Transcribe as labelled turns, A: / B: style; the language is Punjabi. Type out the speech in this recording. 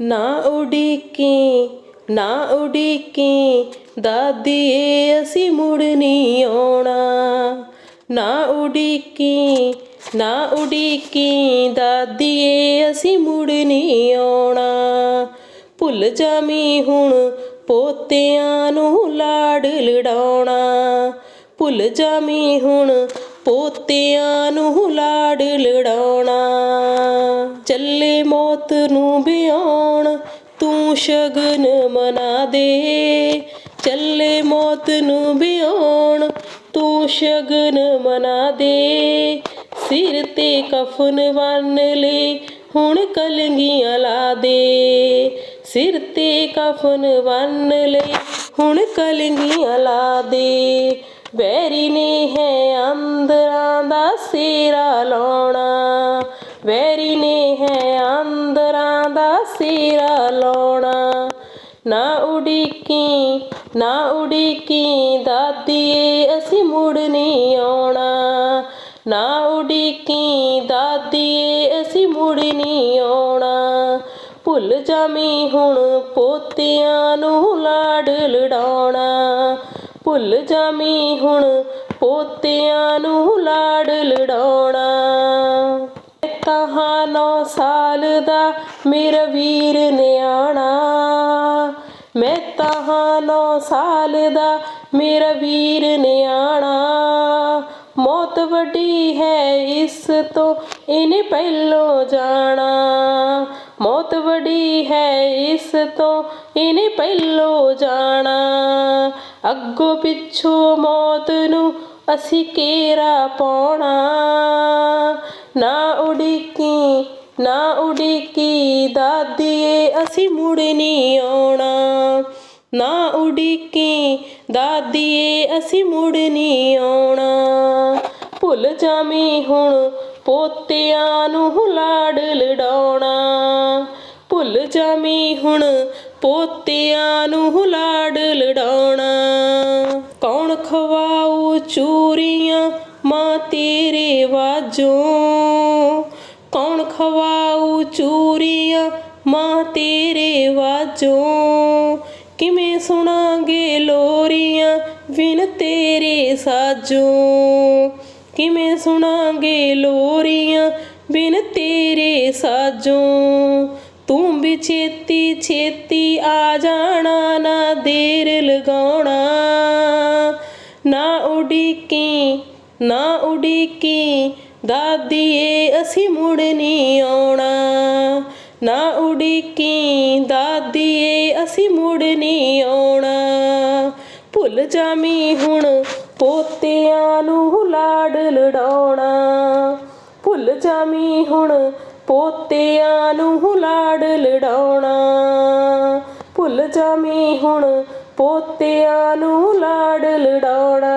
A: ਨਾ ਉਡੀਕੀ ਨਾ ਉਡੀਕੀ ਦਾਦੀਏ ਅਸੀਂ ਮੁੜ ਨਹੀਂ ਆਉਣਾ। ਨਾ ਉਡੀਕੀ ਨਾ ਉਡੀਕੀ ਦਾਦੀਏ ਅਸੀਂ ਮੁੜ ਨਹੀਂ ਆਉਣਾ। ਭੁੱਲ ਜਾਮੀ ਹੁਣ ਪੋਤਿਆਂ ਨੂੰ ਲਾਡ ਲੜਾਉਣਾ। ਭੁੱਲ ਜਾਮੀ ਹੁਣ ਪੋਤਿਆਂ ਨੂੰ ਲਾੜ ਲੜਾਉਣਾ, ਚੱਲੇ ਮੌਤ ਨੂੰ ਬਿਆਉਣ, ਤੂੰ ਸ਼ਗਨ ਮਨਾ ਦੇ। ਚੱਲੇ ਮੌਤ ਨੂੰ ਬਿਆਉਣ, ਤੂੰ ਸ਼ਗਨ ਮਨਾ ਦੇ। ਸਿਰ ਤੇ ਕਫਨ ਬੰਨ ਲੈ, ਹੁਣ ਕਲੰਗੀਆਂ ਲਾ ਦੇ। ਸਿਰ ਤੇ ਕਫਨ ਬੰਨ ਲੈ, ਹੁਣ ਕਲੰਗੀਆਂ ਲਾ ਦੇ। ਵੈਰੀ ਨੇ ਹੈ ਅੰਦਰਾਂ ਦਾ ਸੇਰਾ ਲਾਉਣਾ। ਵੈਰੀ ਨੇ ਹੈ ਅੰਦਰਾਂ ਦਾ ਸੇਰਾ ਲਾਉਣਾ। ਨਾ ਉਡੀਕੀ ਨਾ ਉਡੀਕੀ ਦਾਦੀਏ, ਅਸੀਂ ਮੁੜ ਨਹੀਂ ਆਉਣਾ। ਨਾ ਉਡੀਕੀ ਦਾਦੀਏ, ਅਸੀਂ ਮੁੜ ਨਹੀਂ ਆਉਣਾ। ਭੁੱਲ ਜਾਮੀ ਹੁਣ ਪੋਤਿਆਂ ਨੂੰ ਲਾਡ ਲੜਾਉਣਾ। ਭੁੱਲ ਜਾਮੀ ਹੁਣ ਪੋਤਿਆਂ ਨੂੰ ਲਾਡ ਲਡਾਉਣਾ ਕਹਾ ਨੌ ਸਾਲ ਦਾ ਮੇਰਾ ਵੀਰ ਨਿਆਣਾ। ਮੈਂ ਤਾਂ ਨੌ ਸਾਲ ਦਾ ਮੇਰਾ ਵੀਰ ਨਿਆਣਾ। ਮੌਤ ਵੱਡੀ ਹੈ ਇਸ ਤੋਂ ਇਹਨੇ ਪਹਿਲੋਂ ਜਾਣਾ। ਮੌਤ ਵੱਡੀ ਹੈ ਇਸ ਤੋਂ ਇਹਨੇ ਪਹਿਲੋਂ ਜਾਣਾ। ਅੱਗੋਂ ਪਿੱਛੋਂ ਮੌਤ ਨੂੰ ਅਸੀਂ ਕੇਰਾ ਪਾਉਣਾ। ਨਾ ਉਡੀਕੀ ਨਾ ਉਡੀਕੀ, ਦਾਦੀਏ, ਅਸੀਂ ਮੁੜ ਨਹੀਂ ਆਉਣਾ। ਨਾ ਉਡੀਕੀ, ਦਾਦੀਏ, ਅਸੀਂ ਮੁੜ ਨਹੀਂ ਆਉਣਾ। ਭੁੱਲ ਜਾਮੀ ਹੁਣ, ਪੋਤਿਆਂ ਨੂੰ ਲਾਡ ਲਡਾਉਣਾ ਭੁੱਲ ਜਾਮੀ ਹੁਣ, ਪੋਤਿਆਂ ਨੂੰ ਲਾਡ ਲੜਾਉਣਾ। ਕੌਣ ਖਵਾਉ ਚੂਰੀਆਂ ਮਾਂ ਤੇਰੇ ਵਾਜੋਂ? ਕੌਣ ਖਵਾਉ ਚੂਰੀਆਂ ਮਾਂ ਤੇਰੇ ਵਾਜੋਂ? ਕਿਵੇਂ ਸੁਣਾਂਗੇ ਲੋਰੀਆਂ ਬਿਨ ਤੇਰੇ ਸਾਜੋਂ? ਕਿਵੇਂ ਸੁਣਾਂਗੇ ਲੋਰੀਆਂ ਬਿਨ ਤੇਰੇ ਸਾਜੋਂ? ਤੂੰ ਵੀ ਛੇਤੀ ਛੇਤੀ ਆ ਜਾਣਾ, ਨਾ ਦੇਰ ਲਗਾਉਣਾ। ਨਾ ਉਡੀਕੀ ਨਾ ਉਡੀਕੀ, ਦਾਦੀਏ, ਅਸੀਂ ਮੁੜ ਨਹੀਂ ਆਉਣਾ। ਨਾ ਉਡੀਕੀ, ਦਾਦੀਏ, ਅਸੀਂ ਮੁੜ ਨਹੀਂ ਆਉਣਾ। ਭੁੱਲ ਜਾਮੀ ਹੁਣ ਪੋਤਿਆਂ ਨੂੰ ਲਾਡ ਲੜਾਉਣਾ। ਭੁੱਲ ਜਾਮੀ ਹੁਣ ਪੋਤਿਆਂ ਨੂੰ ਲਾਡ ਲੜਾਉਣਾ। ਭੁੱਲ ਜਾਮੀ ਹੁਣ ਪੋਤਿਆਂ ਨੂੰ ਲਾਡ ਲੜਾਉਣਾ।